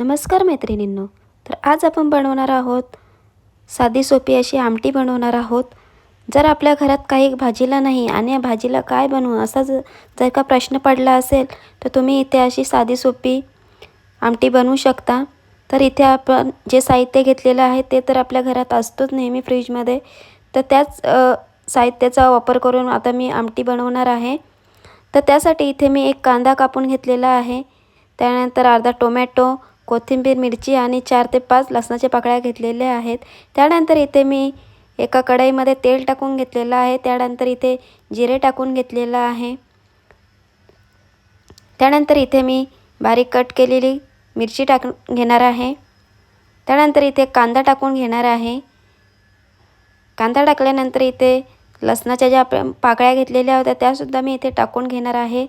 नमस्कार मैत्रिणींनो तर आज आपण बनवणार आहोत साधी सोपी अशी आमटी बनवणार आहोत. जर आपल्या घरात काही भाजीला नाही आणि या भाजीला काय बनवू असा ज जर का प्रश्न पडला असेल तर तुम्ही इथे अशी साधी सोपी आमटी बनवू शकता. तर इथे आपण जे साहित्य घेतलेलं आहे ते तर आपल्या घरात असतोच नेहमी फ्रीजमध्ये. तर त्याच साहित्याचा वापर करून आता मी आमटी बनवणार आहे. तर त्यासाठी इथे मी एक कांदा कापून घेतलेला आहे. त्यानंतर अर्धा टोमॅटो कोथिंबीर मिरची आणि चार ते पाच लसणाच्या पाकळ्या घेतलेल्या आहेत. त्यानंतर इथे मी एका कढईमध्ये तेल टाकून घेतलेलं आहे. त्यानंतर इथे जिरे टाकून घेतलेलं आहे. त्यानंतर इथे मी बारीक कट केलेली मिरची टाक घेणार आहे. त्यानंतर इथे कांदा टाकून घेणार आहे. कांदा टाकल्यानंतर इथे लसणाच्या ज्या पाकळ्या घेतलेल्या होत्या त्यासुद्धा मी इथे टाकून घेणार आहे.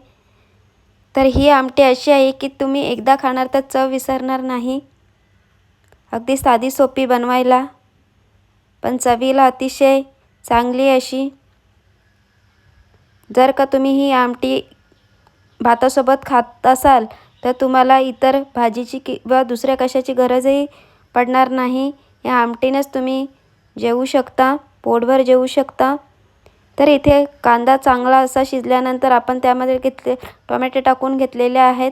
तर ही आमटी अशी आहे की तुम्ही एकदा खाणार तर चव विसरणार नाही. अगदी साधी सोपी बनवायला. पण चवीला अतिशय चांगली अशी. जर का तुम्ही ही आमटी भातासोबत खात असाल तर तुम्हाला इतर भाजीची किंवा दुसऱ्या कशाची गरजही पडणार नाही. या आमटीनेच तुम्ही जेवू शकता पोटभर जेवू शकता. तर इथे कांदा चांगला असा शिजल्यानंतर आपण त्यामध्ये घेतले टोमॅटो टाकून घेतलेले आहेत.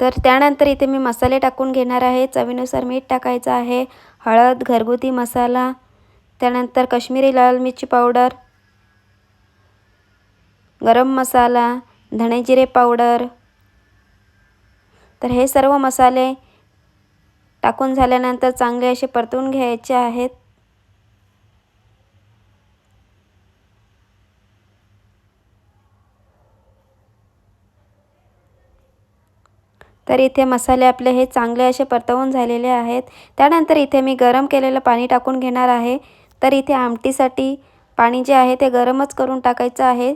तर त्यानंतर इथे मी मसाले टाकून घेणार आहे. चवीनुसार मीठ टाकायचं आहे. हळद घरगुती मसाला त्यानंतर कश्मीरी लाल मिरची पावडर गरम मसाला धणे जिरे पावडर. तर हे सर्व मसाले टाकून झाल्यानंतर चांगले असे परतून घ्यायचे आहेत. तर इथे मसाले आपले हे चांगले असे परतवून झालेले आहेत. त्यानंतर इथे मी गरम केलेलं पाणी टाकून घेणार आहे. तर इथे आमटीसाठी पाणी जे आहे ते गरमच करून टाकायचं आहे.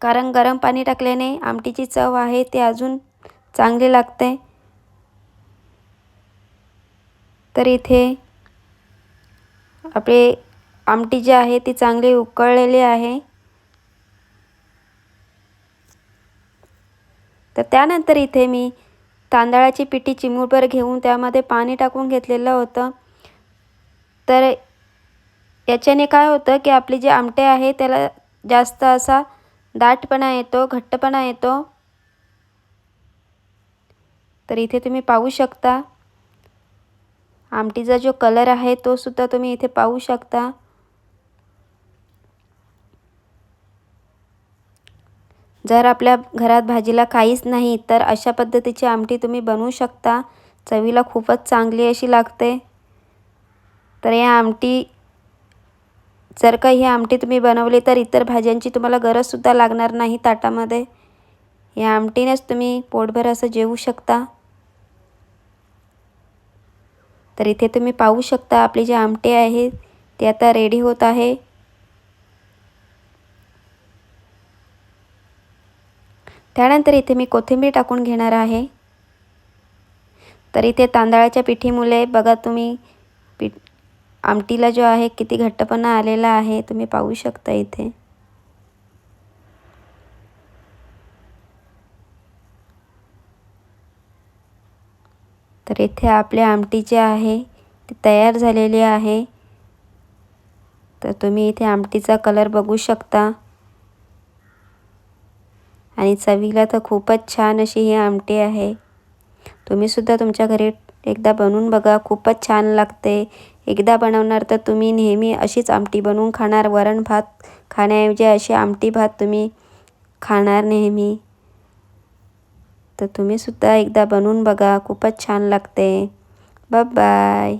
कारण गरम पाणी टाकल्याने आमटीची चव आहे ते अजून चांगली लागते. तर इथे आपले आमटी जी आहे ती चांगली उकळलेली आहे. तर त्यानंतर इथे मी तांदळाची पिठी चिमूटभर घेऊन त्यामध्ये पाणी टाकून घेतलेलं होतं. तर याच्याने काय होतं की आपली जे आमटे आहे त्याला जास्त असा दाटपणा येतो घट्टपणा येतो. तर इथे तुम्ही पाहू शकता. आमटीचा जो कलर आहे तो सुद्धा तुम्ही इथे पाहू शकता. जर आपल्या घरात भाजीला काहीच नाही तर अशा पद्धतीची आमटी तुम्ही बनवू शकता. चवीला खूपच चांगली अशी लागते. तर या आमटी जर का ही आमटी तुम्ही बनवली तर इतर भाज्यांची तुम्हाला गरजसुद्धा लागणार नाही ताटामध्ये. या आमटीनेच तुम्ही पोटभर असं जेवू शकता. तर इथे तुम्ही पाहू शकता आपली जी आमटी आहे ती आता रेडी होत आहे. त्यानंतर इथे मी कोथिंबीर टाकून घेणार आहे. तर इथे तांदळाच्या पिठीमुळे बघा तुम्ही पीठ आमटीला जो आहे किती घट्टपणा आलेला आहे तुम्ही पाहू शकता इथे. तर इथे आपले आमटी जे आहे ती तयार झालेली आहे. तर तुम्ही इथे आमटीचा कलर बघू शकता. आणि चवीला तर खूपच छान अशी ही आमटी आहे. तुम्हीसुद्धा तुमच्या घरी एकदा बनवून बघा खूपच छान लागते. एकदा बनवणार तर तुम्ही नेहमी अशीच आमटी बनवून खाणार. वरण भात खाण्याऐवजी अशी आमटी भात तुम्ही खाणार नेहमी. तर तुम्हीसुद्धा एकदा बनवून बघा खूपच छान लागते. बाय